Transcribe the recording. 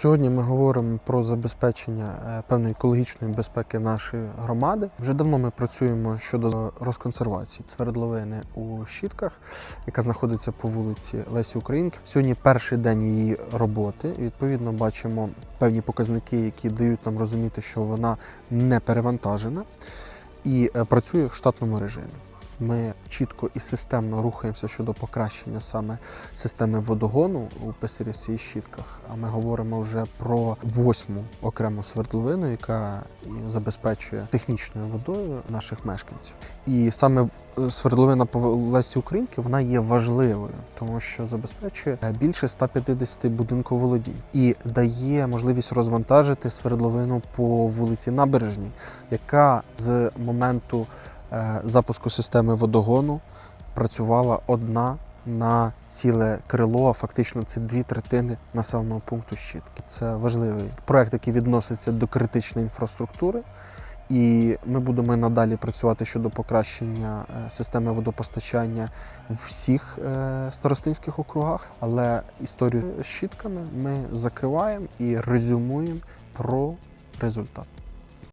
Сьогодні ми говоримо про забезпечення е, певної екологічної безпеки нашої громади. Вже давно ми працюємо щодо розконсервації свердловини у щітках, яка знаходиться по вулиці Лесі Українки. Сьогодні перший день її роботи. Відповідно бачимо певні показники, які дають нам розуміти, що вона не перевантажена і е, працює в штатному режимі. Ми чітко і системно рухаємося щодо покращення саме системи водогону у Писарівці і щітках. А ми говоримо вже про восьму окрему свердловину, яка забезпечує технічною водою наших мешканців. І саме свердловина по Лесі Українки вона є важливою, тому що забезпечує е, більше 150 будинковолодінь і дає можливість розвантажити свердловину по вулиці Набережній, яка з моменту запуску системи водогону працювала одна на ціле крило, а фактично це дві третини населеного пункту щитки. Це важливий проект, який відноситься до критичної інфраструктури. І ми будемо надалі працювати щодо покращення е, системи водопостачання в всіх е, старостинських округах. Але історію з щітками ми закриваємо і резюмуємо про результат.